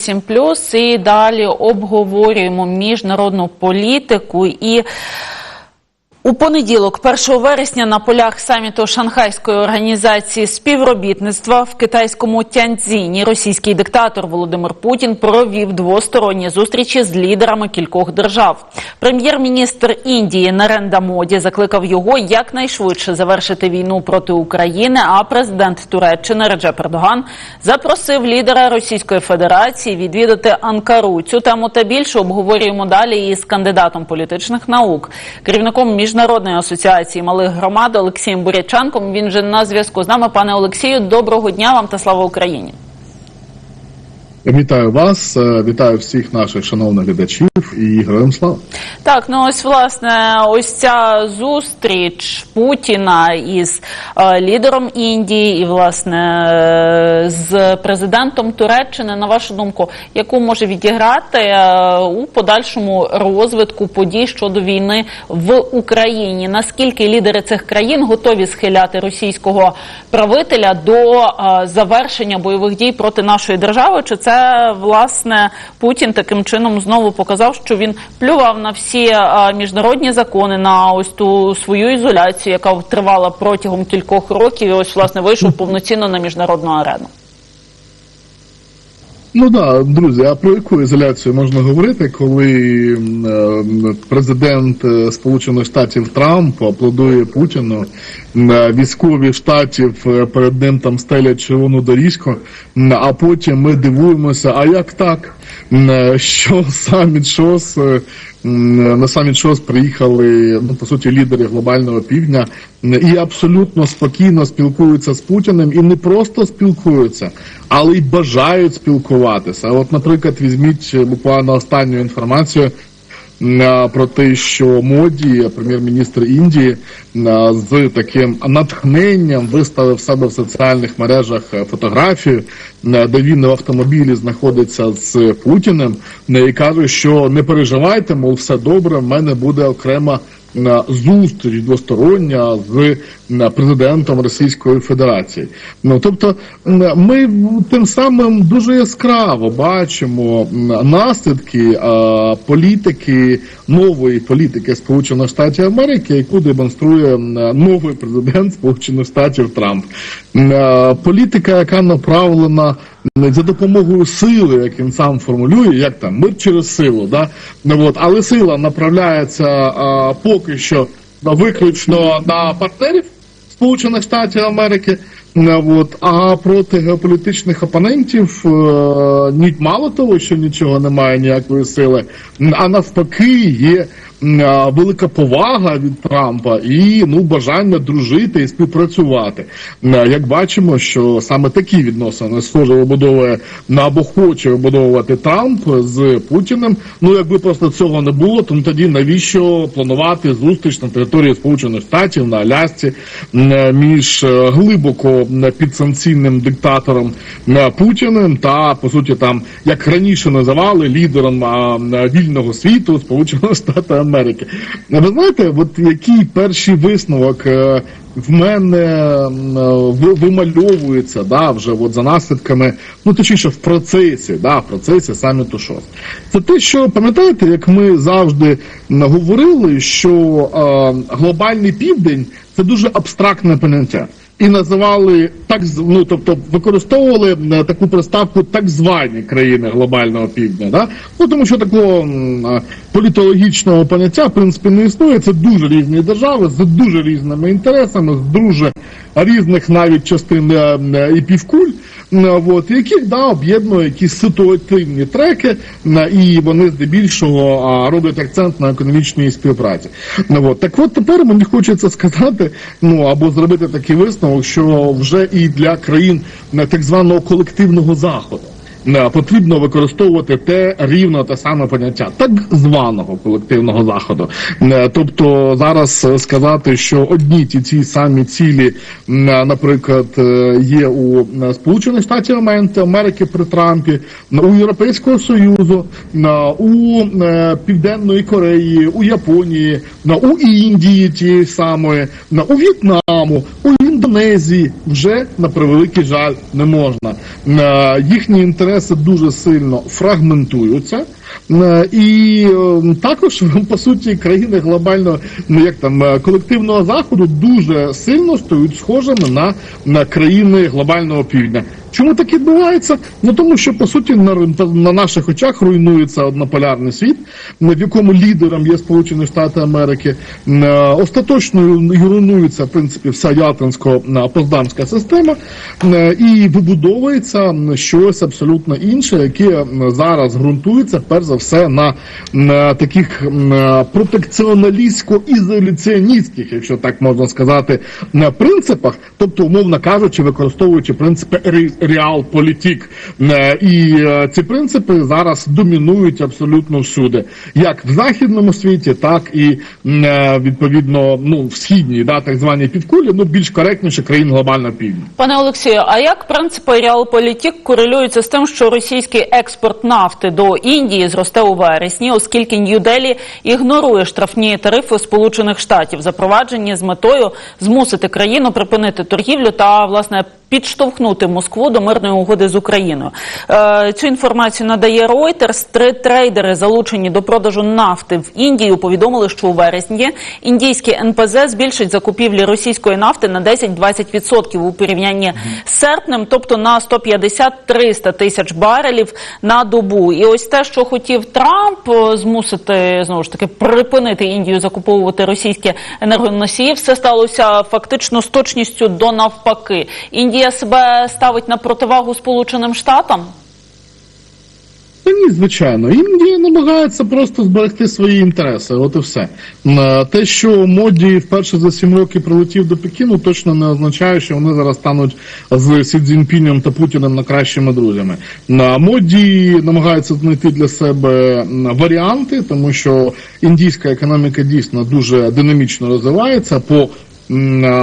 7+, і далі обговорюємо міжнародну політику і у понеділок, 1 вересня, на полях саміту Шанхайської організації співробітництва в китайському Тяньцзіні російський диктатор Володимир Путін провів двосторонні зустрічі з лідерами кількох держав. Прем'єр-міністр Індії Наренда Моді закликав його якнайшвидше завершити війну проти України. А президент Туреччини Реджеп Ердоган запросив лідера Російської Федерації відвідати Анкару. Цю тему та більше обговорюємо далі із кандидатом політичних наук, керівником міжнародної асоціації малих громад Олексієм Бурячанком. Він же на зв'язку з нами. Пане Олексію, доброго дня вам та слава Україні. Вітаю вас, е, вітаю всіх наших шановних глядачів і героям слава. Так, ну ось власне, ось ця зустріч Путіна із е, лідером Індії і власне е, з президентом Туреччини. На вашу думку, яку може відіграти е, у подальшому розвитку подій щодо війни в Україні? Наскільки лідери цих країн готові схиляти російського правителя до е, завершення бойових дій проти нашої держави? Чи це власне Путін таким чином знову показав, що він плював на всі е, міжнародні закони, на ось ту свою ізоляцію, яка тривала протягом кількох років, і ось власне вийшов повноцінно на міжнародну арену? Ну да, друзі, а про яку ізоляцію можна говорити, коли е, президент е, Сполучених Штатів Трамп аплодує Путіну, е, військові штатів перед ним там стелять червону доріжку, а потім ми дивуємося, а як так? Е, Що саміт ШОС, е, на саміт ШОС приїхали, ну по суті, лідери глобального півдня і абсолютно спокійно спілкуються з Путіним, і не просто спілкуються, але й бажають спілкуватися. От, наприклад, візьміть е, буквально останню інформацію. Про те, що моді, прем'єр-міністр Індії, з таким натхненням виставив себе в соціальних мережах е, фотографію, де він в автомобілі знаходиться з Путіним, е, і каже, що не переживайте, мов все добре, в мене буде окрема зустріч двостороння з президентом Російської Федерації. Ну тобто, ми тим самим дуже яскраво бачимо наслідки політики нової політики Сполучених Штатів Америки, яку демонструє новий президент Сполучених Штатів Трамп. Політика, яка направлена м, за допомогою сили, як він сам формулює, як там мир через силу, да? Ну, от, але сила направляється а, поки що на- виключно на партнерів Сполучених Штатів Америки. Е, От, а проти геополітичних опонентів е, ні, мало того, що нічого немає ніякої сили, а навпаки, є велика повага від Трампа і ну бажання дружити і співпрацювати. Е, Як бачимо, що саме такі відносини схоже вибудовує або хоче вибудовувати Трамп з Путіним. Ну якби просто цього не було, то тоді навіщо планувати зустріч на території Сполучених Штатів на Алясці між е, глибоко м, підсанкційним диктатором Путіним та по суті там як раніше називали лідером вільного світу Сполучених Штатів Америки. Ви знаєте, от який перший висновок е, в мене е, ви- вимальовується да, вже от за наслідками, ну точніше в процесі, да, в процесі саміту ШОС. Це те, що пам'ятаєте, як ми завжди говорили, що е, глобальний південь це дуже абстрактне поняття. І називали так ну, тобто використовували е, таку приставку так звані країни глобального півдня. Да? Ну тому що такого політологічного поняття в принципі не існує. Це дуже різні держави з дуже різними інтересами, з дуже різних навіть частин е, е, і півкуль. е, От, яких да, об'єднує якісь ситуативні треки, і вони здебільшого роблять акцент на економічній співпраці. От. Так от тепер мені хочеться сказати, ну або зробити такий висновок, що вже і для країн так званого колективного заходу. Потрібно використовувати те рівно те саме поняття так званого колективного заходу. Тобто зараз е, сказати, що одні ті ці самі цілі, е, наприклад, е, є у Сполучених Штатів Америки- при Трампі, у Європейського Союзу, у Південної Кореї, у Японії, у Індії тієї самої, у В'єтнаму, у Індонезії вже на превеликий жаль не можна. Їхні інтереси інтереси дуже сильно фрагментуються. Е, І е, також по суті країни глобально ну як там е, колективного заходу дуже сильно стають схожими на, на країни глобального півдня. Чому так відбувається? Ну тому що по суті на, на наших очах руйнується однополярний світ, в якому лідером є Сполучені Штати Америки. Остаточно руйнується в принципі вся ятинсько-поздамська система е, і вибудовується щось абсолютно інше, яке зараз ґрунтується перш за все на, на таких протекціоналістсько-ізоляціоністських, якщо так можна сказати, на принципах, тобто, умовно кажучи, використовуючи принципи ре- реал-політік. Е, І е, ці принципи зараз домінують абсолютно всюди, як в західному світі, так і е, відповідно ну в східній, да, так званій півкулі, ну більш коректніше країн глобального півдня. Пане Олексію, а як принципи реалполітік корелюються з тим, що російський експорт нафти до Індії зросте у вересні, оскільки Нью-Делі ігнорує штрафні тарифи Сполучених Штатів, запроваджені з метою змусити країну припинити торгівлю та власне підштовхнути Москву до мирної угоди з Україною. Е, цю інформацію надає Reuters. Три трейдери, залучені до продажу нафти в Індію, повідомили, що у вересні індійські НПЗ збільшить закупівлі російської нафти на 10-20% у порівнянні з серпнем, тобто на 150-300 тисяч барелів на добу. І ось те, що хотів Трамп е, змусити знову ж таки припинити Індію закуповувати російські енергоносії, все сталося фактично з точністю до навпаки. Індія себе ставить на противагу Сполученим Штатам. Та ні, звичайно. Індія намагається просто зберегти свої інтереси. От і все. Е, Те, що моді вперше за сім років прилетів до Пекіну, точно не означає, що вони зараз стануть з Сі Цзіньпінем та Путіним найкращими друзями. Е, Моді намагається знайти для себе варіанти, тому що індійська економіка дійсно дуже динамічно розвивається по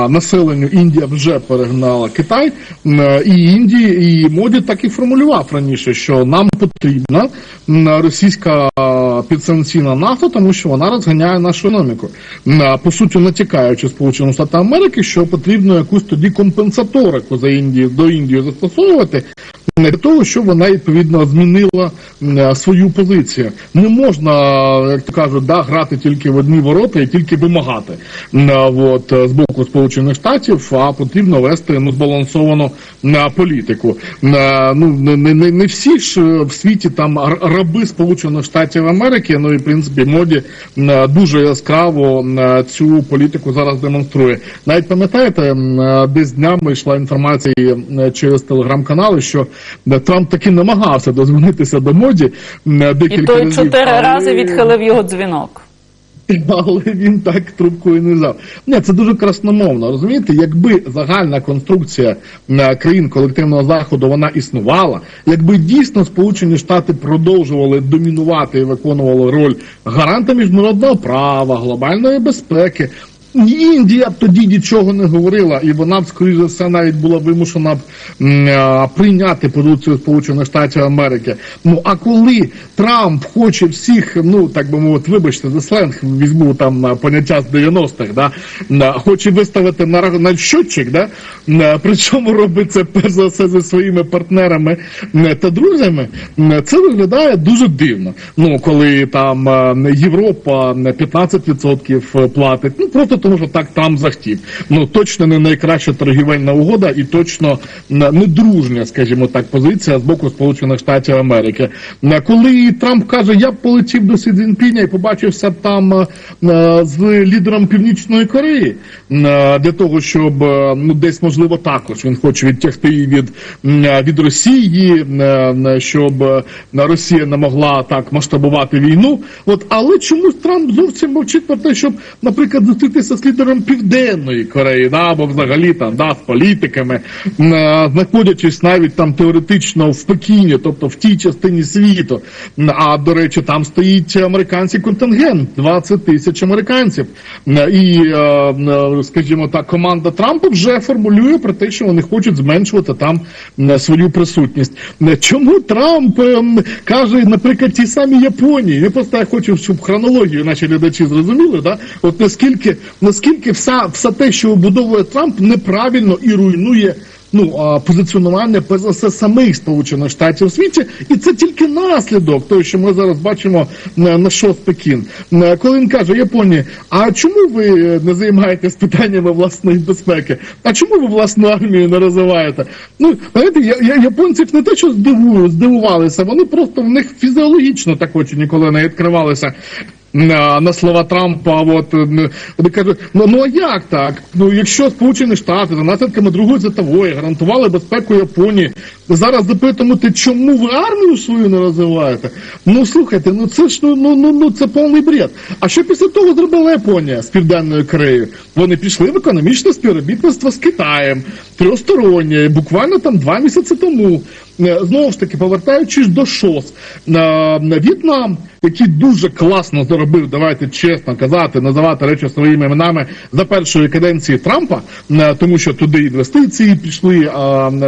населенню Індія вже перегнала Китай і Індії, і моді так і формулював раніше, що нам потрібна російська підсанкційна нафта, тому що вона розганяє нашу економіку. По суті, натякаючи Сполученим Штатам Америки, що потрібно якусь тоді компенсаторику за Індію до Індії застосовувати. Для того, щоб вона відповідно змінила е, свою позицію. Не можна, як то кажуть, да, грати тільки в одні ворота і тільки вимагати е, от, е, з боку Сполучених Штатів, а потрібно вести ну, збалансовану політику. Ну, не, не, не всі ж в світі там раби Сполучених Штатів Америки, ну і в принципі моді дуже яскраво цю політику зараз демонструє. Навіть пам'ятаєте, десь днями йшла інформація через телеграм-канали, що Трамп таки намагався дозвонитися до моді е, І той разів. чотири але- рази відхилив його дзвінок. але він так трубкою не взяв. Ні, це дуже красномовно. Розумієте, якби загальна конструкція країн колективного заходу вона існувала, якби дійсно Сполучені Штати продовжували домінувати і виконували роль гаранта міжнародного права, глобальної безпеки. Індія б тоді нічого не говорила, і вона б, скоріш за все, навіть була вимушена б а, прийняти позицію Сполучених Штатів Америки. Ну а коли Трамп хоче всіх, ну так би мовити, вибачте, за сленг візьму там поняття з 90-х, да, хоче виставити на, на щотчик, да, причому робить це перш за все зі своїми партнерами та друзями, це виглядає дуже дивно. Ну коли там Європа на 15% платить, ну просто тому, так Трамп захотів. Ну точно не найкраща торгівельна угода і точно не дружня, скажімо так, позиція з боку Сполучених Штатів Америки. Коли Трамп каже, я полетів до Сі Цзіньпіня і побачився там з лідером Північної Кореї для того, щоб ну десь можливо також він хоче відтягти від, від Росії, щоб Росія не могла так масштабувати війну. От але чомусь Трамп зовсім мовчить про те, щоб, наприклад, зустрітися з лідером Південної Кореї, да, або взагалі там да, з політиками, е, знаходячись навіть там теоретично в Пекіні, тобто в тій частині світу. А до речі, там стоїть американський контингент, 20 тисяч американців. І, е, е, скажімо так, команда Трампа вже формулює про те, що вони хочуть зменшувати там свою присутність. Чому Трамп каже, наприклад, тій самій Японії? Я просто хочу, щоб хронологію наші глядачі зрозуміли, да? от наскільки, наскільки вся, все те, що вибудовує Трамп, неправильно і руйнує ну позиціонування перш за все самих Сполучених Штатів у світі, і це тільки наслідок того, що ми зараз бачимо на, ШОС Пекін. Е, Коли він каже Японії, а чому ви не займаєтесь питаннями власної безпеки? А чому ви власну армію не розвиваєте? Ну знаєте, я, я японців не те, що здивую, здивувалися, вони просто в них фізіологічно так очі ніколи не відкривалися. На, слова Трампа, от вони кажуть, ну ну а як так? Ну якщо Сполучені Штати за наслідками Другої світової гарантували безпеку Японії, зараз запитувати, чому ви армію свою не розвиваєте? Ну слухайте, ну це ж ну ну ну, ну це повний бред. А що після того зробила Японія з південною Кореєю? Вони пішли в економічне співробітництво з Китаєм, трьохстороннє, буквально там два місяці тому. Е, Знову ж таки, повертаючись до ШОС, на, на В'єтнам, який дуже класно заробив, давайте чесно казати, називати речі своїми іменами за першої каденції Трампа, е, тому що туди інвестиції пішли,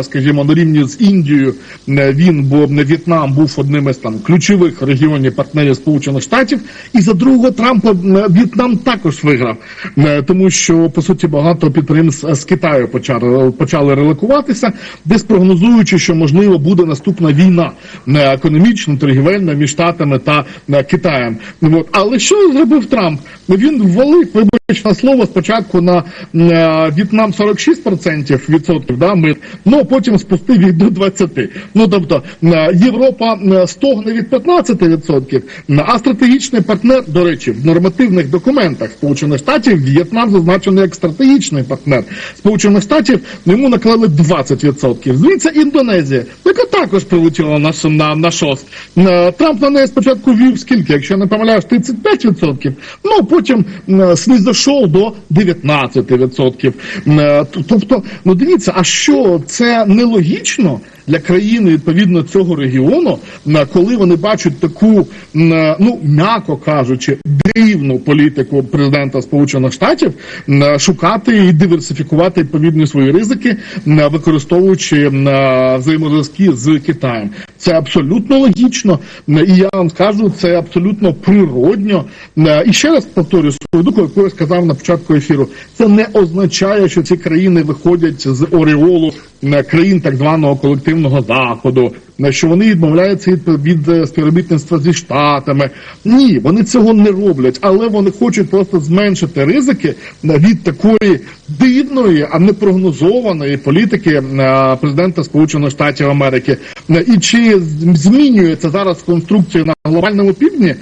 скажімо, на рівні з Індією е, він, бо В'єтнам був одним із там ключових регіонів партнерів Сполучених Штатів, і за другого Трампа В'єтнам також виграв, е, тому що по суті багато підприємств з Китаю почали, почали релокуватися, десь прогнозуючи, що можливо буде наступна війна економічна, торгівельна між Штатами та Китаєм. От. Але що зробив Трамп? Він ввалив, вибач на слово, спочатку на е, В'єтнам 46% відсотків, да, мит, ну потім спустив їх до 20. Ну тобто е, Європа е, стогне від 15%, е, а стратегічний партнер, до речі, в нормативних документах Сполучених Штатів В'єтнам зазначений як стратегічний партнер Сполучених Штатів, йому наклали 20%. Звідси Індонезія, яка також прилетіла на, на, на ШОС. Е, Трамп на неї спочатку вів скільки, якщо не помиляюсь, 35%, ну потім е, снизошов до 19%. Е, Тобто, ну дивіться, а що це нелогічно? Для країни відповідно цього регіону, коли вони бачать таку, ну м'яко кажучи, дивну політику президента Сполучених Штатів, шукати і диверсифікувати відповідні свої ризики, використовуючи взаємозв'язки з Китаєм. Це абсолютно логічно, і я вам скажу, це абсолютно природньо. І ще раз повторюю свою думку, яку я сказав на початку ефіру. Це не означає, що ці країни виходять з ореолу м, країн так званого колективного заходу, що вони відмовляються від, від е, співробітництва зі штатами. Ні, вони цього не роблять, але вони хочуть просто зменшити ризики від такої дивної, а не прогнозованої політики е, президента Сполучених Штатів Америки. Е, І чи змінюється зараз конструкція на глобальному півдні,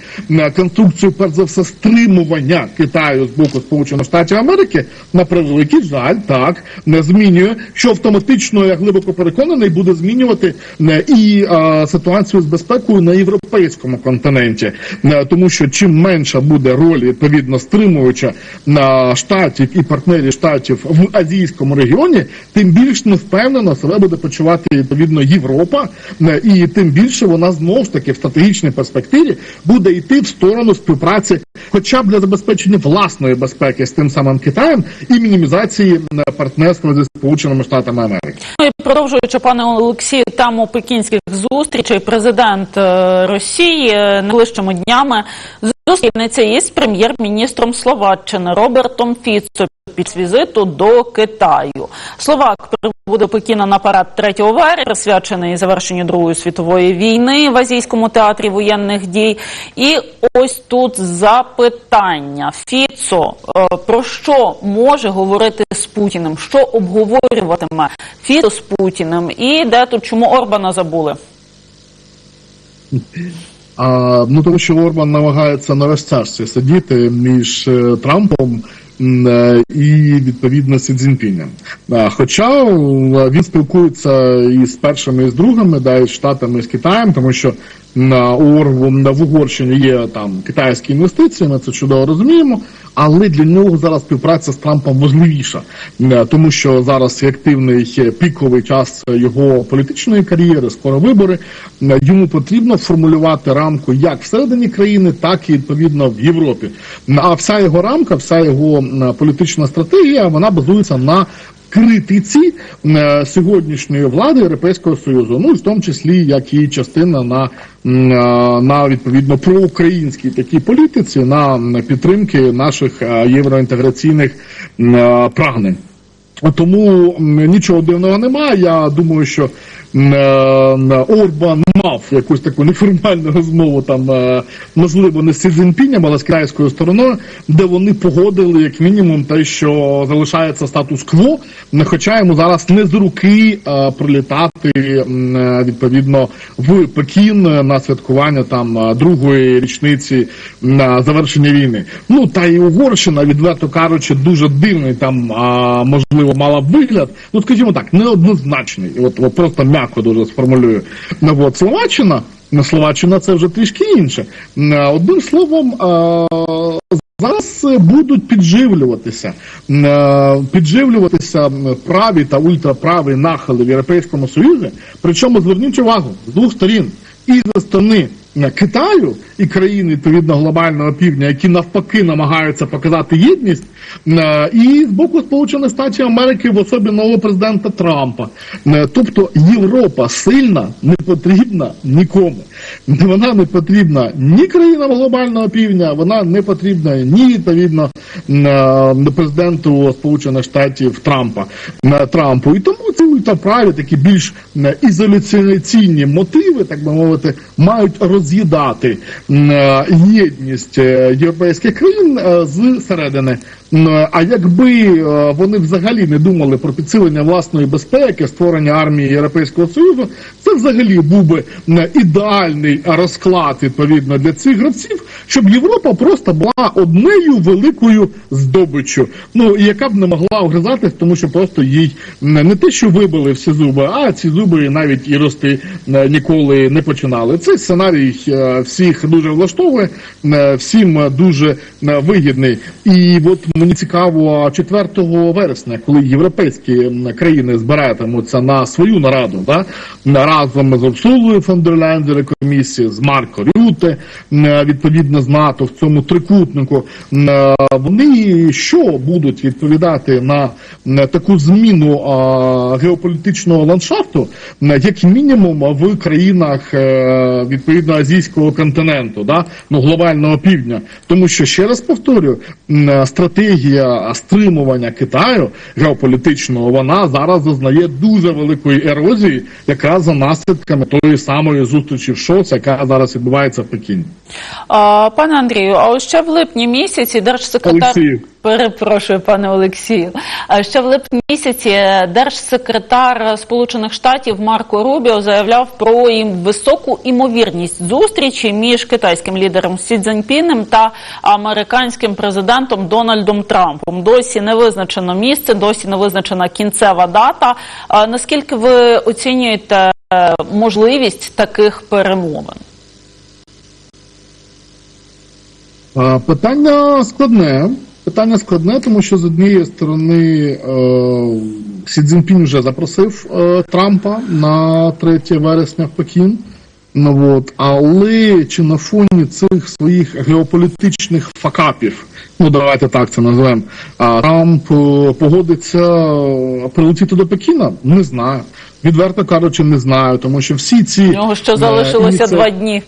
конструкцію перш за все стримування Китаю з боку Сполучених Штатів Америки, на превеликий жаль, так не змінює, що автоматично я глибоко переконаний буде змінювати е, і е, ситуацію з безпекою на європейському континенті, Е, тому що чим менша буде роль відповідно стримуюча на штатів і партнерів штатів в азійському регіоні, тим більш невпевнено себе буде почувати відповідно Європа, е, і тим більше вона знову ж таки в стратегічній перспективі буде йти в сторону співпраці, хоча б для забезпечення власної безпеки з тим самим Китаєм і мінімізації е, партнерства зі Сполученими Штатами Америки. Ну і продовжуючи, пане Олексію, тему пекінських зустрічей, президент е, Росії е, найближчими днями зустрінеться із прем'єр-міністром Словаччини Робертом Фіцо під візиту до Китаю. Словак прибуде до Пекіна на парад 3 вересня, присвячений завершенню Другої світової війни в Азійському театрі воєнних дій. І ось тут запитання. Фіцо е, про що може говорити з Путіним? Що обговорюватиме Фіцо з Путіним? І де тут чому Орбана забули? А, ну тому що Орбан намагається на розтяжці сидіти між е, Трампом і відповідно Сі Цзіньпінем. Хоча він спілкується і з першими, і з другими, да, і з Штатами, і з Китаєм, тому що на в Угорщині є там китайські інвестиції, ми це чудово розуміємо. Але для нього зараз співпраця з Трампом важливіша, тому що зараз активний е, піковий час його політичної кар'єри, скоро вибори. Йому потрібно формулювати рамку як всередині країни, так і відповідно в Європі. А вся його рамка, вся його політична стратегія, вона базується на критиці е, сьогоднішньої влади Європейського Союзу, ну в тому числі як і частина на, е, на відповідно проукраїнській такій політиці, на підтримки наших е, євроінтеграційних прагнень. Тому нічого дивного немає. Я думаю, що Орбан мав якусь таку неформальну розмову, там е, можливо не з Сі Цзіньпінем, але з китайською стороною, де вони погодили як мінімум те, що залишається статус-кво, хоча йому зараз не з руки е, прилітати е, відповідно в Пекін на святкування там другої річниці завершення війни. Ну та і Угорщина, відверто кажучи, дуже дивний там можливо мала вигляд. Ну скажімо так, неоднозначний. От, от просто м'яко дуже сформулюю. Ну, от Словаччина, Словаччина це вже трішки інше. Одним словом. Зараз е, будуть підживлюватися, е, підживлюватися праві та ультраправі нахили в Європейському Союзі. Причому зверніть увагу з двох сторін і за сторони е, Китаю і країн відповідно глобального півдня, які навпаки намагаються показати єдність, е, і з боку Сполучених Штатів Америки в особі нового президента Трампа. Е, Тобто Європа сильна не потрібна нікому. Вона не потрібна ні країнам глобального півдня, вона не потрібна ні відповідно е, президенту Сполучених Штатів Трампа е, Трампу. І тому ці ультраправі такі більш е, ізоляційні мотиви, так би мовити, мають роз'їдати е, єдність е, європейських країн е, зсередини. М, А якби е, вони взагалі не думали про підсилення власної безпеки, створення армії Європейського Союзу, це взагалі був би е, ідеальний розклад відповідно для цих гравців, щоб Європа просто була однею великою здобиччю, ну і яка б не могла огризатись, тому що просто їй не те, що вибили всі зуби, а ці зуби навіть і рости е, ніколи не починали. Цей сценарій е, всіх дуже влаштовує, е, всім е, дуже е, вигідний. І от мені цікаво, 4 вересня, коли європейські країни збиратимуться на свою нараду, да, разом з Урсулою фон комісії, з Марко Рюте, відповідно з НАТО в цьому трикутнику, е, вони що будуть відповідати на таку зміну геополітичного ландшафту, як мінімум в країнах е, відповідно азійського континенту, да, ну глобального півдня, тому що ще раз повторюю, м, стратегія стримування Китаю геополітичного вона зараз зазнає дуже великої ерозії, якраз за наслідками тої самої зустрічі в ШОС, яка зараз відбувається в Пекіні. А, пане Андрію, а ще в липні місяці держсекретар Олексію. Перепрошую, пане Олексію. Ще в липні місяці держсекретар Сполучених Штатів Марко Рубіо заявляв про їм високу імовірність зустрічі між китайським лідером Сі Цзіньпінем та американським президентом Дональдом Трампом. Досі не визначено місце, досі не визначена кінцева дата. Наскільки ви оцінюєте е, можливість таких перемовин? Питання складне. Питання складне, тому що з однієї сторони е, Сі Цзіньпінь вже запросив е, Трампа на 3 вересня в Пекін. Ну, от, але чи на фоні цих своїх геополітичних факапів, ну давайте так це назвемо, Трамп е, погодиться прилетіти до Пекіна? Не знаю. Відверто кажучи, не знаю, тому що всі ці У нього ще е, залишилося ініці- два дні.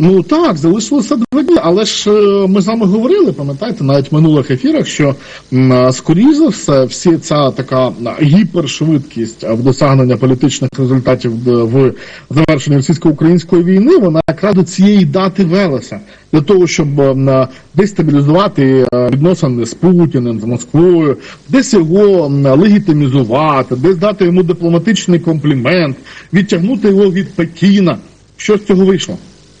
Ну так, залишилося два дні, але ж е, ми з вами говорили, пам'ятаєте, навіть в минулих ефірах, що м, а, скоріш за все, всі ця така гіпершвидкість в досягнення політичних результатів в завершенні російсько-української війни, вона якраз до цієї дати велася для того, щоб е, дестабілізувати е, відносини з Путіним, з Москвою, десь його легітимізувати, десь дати йому дипломатичний комплімент, відтягнути його від Пекіна. Що з цього вийшло?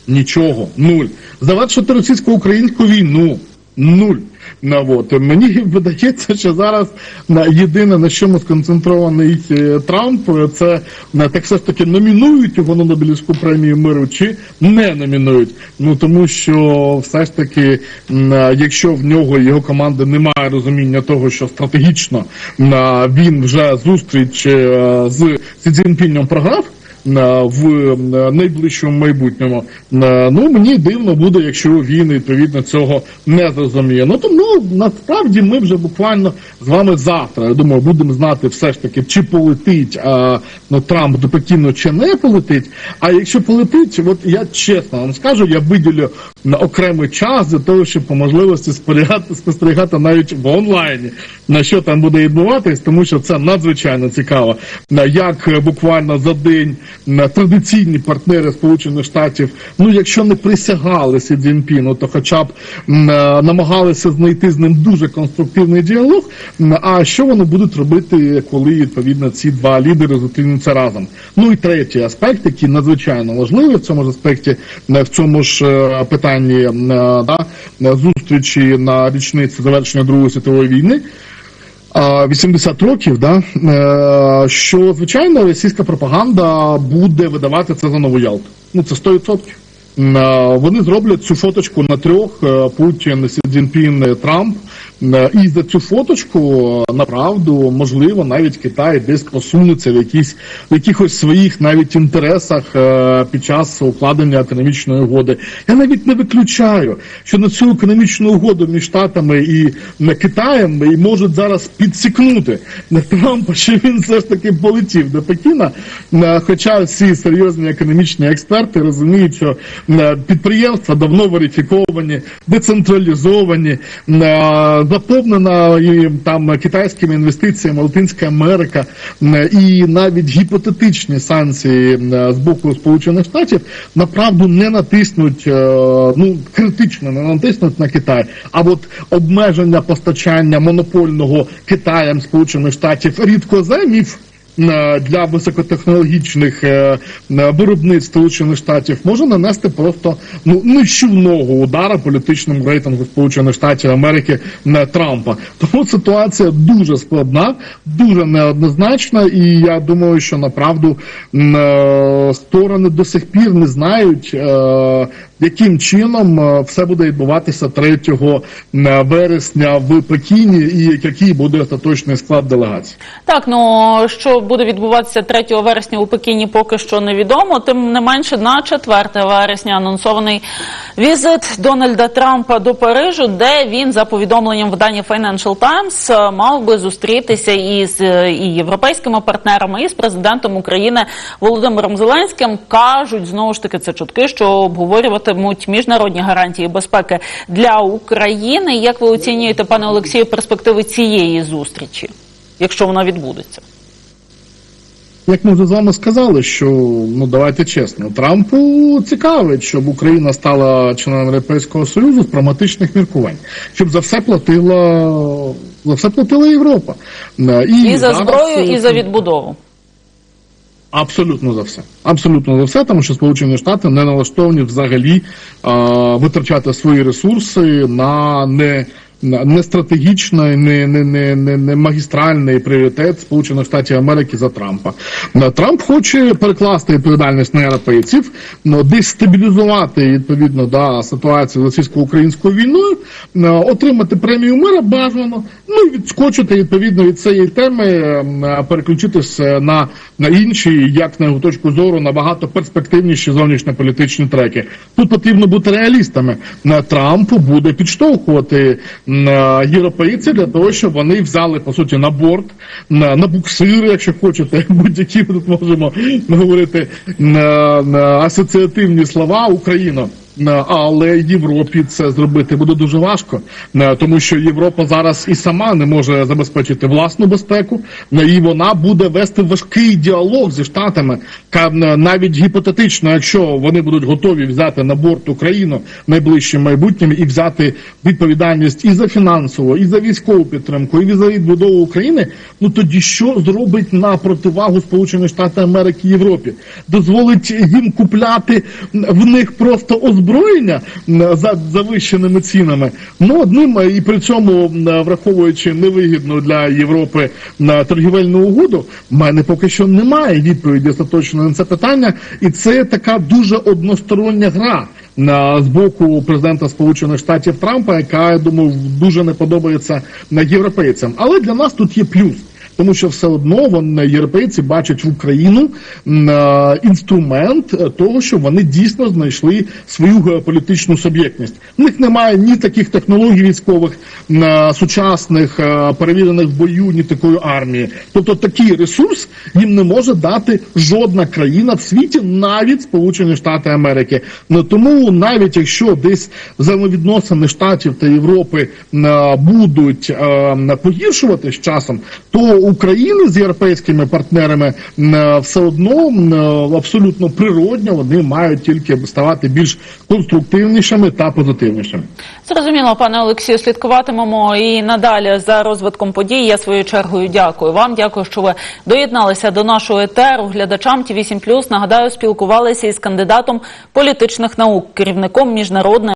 Нічого, нуль. Завершити російсько-українську війну. Нуль. Ну, от. Мені видається, що зараз на єдине, на чому сконцентрований е, Трамп, е, це е, так все ж таки номінують його на Нобелівську премію миру чи не номінують. Ну тому що все ж таки, е, якщо в нього його команди немає розуміння того, що стратегічно е, він вже зустріч е, з Сі Цзіньпінем програв. В найближчому майбутньому. Ну мені дивно буде, якщо він відповідно цього не зрозуміє. Ну тому насправді ми вже буквально з вами завтра. Я думаю, будемо знати все ж таки, чи полетить а, ну, Трамп до Пекіну, чи не полетить. А якщо полетить, от я чесно вам скажу, я виділю на окремий час для того, щоб по можливості спостерігати, спостерігати навіть в онлайні, на що там буде відбуватись, тому що це надзвичайно цікаво. Як е, буквально за день традиційні партнери Сполучених Штатів, ну якщо не присягали Сі то хоча б е, намагалися знайти з ним дуже конструктивний діалог. А що вони будуть робити, коли відповідно ці два лідери зустрінуться разом? Ну і третій аспект, який надзвичайно важливий в цьому ж аспекті, в цьому ж е, питанні е, да, зустрічі на річниці завершення Другої світової війни. А, 80 років, да, е, що звичайно російська пропаганда буде видавати це за нову Ялту. Ну це 100%. Е, Вони зроблять цю фоточку на трьох е, Путін, Сі Цзіньпін, е, Трамп. І за цю фоточку направду можливо навіть Китай десь посунеться в якісь в якихось своїх навіть інтересах під час укладення економічної угоди. Я навіть не виключаю, що на цю економічну угоду між Штатами і Китаєм і можуть зараз підсікнути Трампа, що він все ж таки полетів до Пекіна. Хоча всі серйозні економічні експерти розуміють, що підприємства давно верифіковані, децентралізовані, заповнена і там китайськими інвестиціями Латинська Америка і навіть гіпотетичні санкції з боку Сполучених Штатів направду не натиснуть, е, ну критично не натиснуть на Китай. А от обмеження постачання монопольного Китаєм Сполучених Штатів рідкоземів для високотехнологічних е, е, виробництв Сполучених Штатів може нанести просто ну нищівного удара політичному рейтингу Сполучених Штатів Америки на Трампа. Тому ситуація дуже складна, дуже неоднозначна, і я думаю, що направду е, сторони до сих пір не знають. Яким чином е, все буде відбуватися 3 е, вересня в Пекіні, і який буде остаточний склад делегації? Так, ну що буде відбуватися 3 вересня у Пекіні, поки що невідомо. Тим не менше, на 4 вересня анонсований візит Дональда Трампа до Парижу, де він за повідомленням видання Financial Times е, мав би зустрітися із і європейськими партнерами, і з президентом України Володимиром Зеленським. кажуть знову ж таки це чутки, що обговорюватимуть міжнародні гарантії безпеки для України. Як ви оцінюєте, пане Олексію, перспективи цієї зустрічі? якщо вона відбудеться. Як ми вже з вами сказали, що ну давайте чесно, Трампу цікавить, щоб Україна стала членом Європейського Союзу з прагматичних міркувань, щоб за все платила за все платила Європа. Е, І за зброю, і за е, відбудову. Абсолютно за все. Абсолютно за все, тому що Сполучені Штати не налаштовані взагалі а, витрачати свої ресурси на не. Не стратегічний, не, не, не, не, не магістральний пріоритет Сполучених Штатів Америки за Трампа. Трамп хоче перекласти відповідальність на європейців, ну, дестабілізувати відповідно да, ситуацію з російсько-українською війною, е, отримати премію мира бажано, ну і відскочити відповідно від цієї теми, е, переключитися на, на інші, як на його точку зору, набагато перспективніші зовнішньополітичні треки. Тут потрібно бути реалістами. На Трамп буде підштовхувати на європейців для того, щоб вони взяли по суті на борт, на, на буксир, якщо хочете, будь-які ми тут можемо говорити на, на асоціативні слова Україна. Е, Але Європі це зробити буде дуже важко, е, тому що Європа зараз і сама не може забезпечити власну безпеку, е, і вона буде вести важкий діалог зі штатами. Навіть гіпотетично, якщо вони будуть готові взяти на борт Україну найближчим майбутнім і взяти відповідальність і за фінансову, і за військову підтримку, і за відбудову України, ну тоді що зробить на противагу Сполучені Штати Америки Європі? Дозволить їм купляти в них просто озброєння м, за завищеними цінами. Ну одним е, і при цьому враховуючи невигідну для Європи на торгівельну угоду, мене поки що немає відповіді остаточної на це питання, і це така дуже одностороння гра. На з боку президента Сполучених Штатів Трампа, яка я думаю дуже не подобається європейцям. Але для нас тут є плюс. Тому що все одно вони європейці бачать в Україну е, інструмент того, що вони дійсно знайшли свою геополітичну суб'єктність. У них немає ні таких технологій військових е, сучасних, е, перевірених в бою, ні такої армії. Тобто такий ресурс їм не може дати жодна країна в світі, навіть Сполучені Штати Америки. Ну тому навіть якщо десь взаємовідносини штатів та Європи будуть е, погіршувати з часом, то України з європейськими партнерами е, все одно е, абсолютно природньо вони мають тільки ставати більш конструктивнішими та позитивнішими. Зрозуміло, пане Олексію, слідкуватимемо і надалі за розвитком подій. Я своєю чергою дякую вам. Дякую, що ви доєдналися до нашого етеру. Глядачам ТІВІ 7+, нагадаю, спілкувалися із кандидатом політичних наук, керівником міжнародної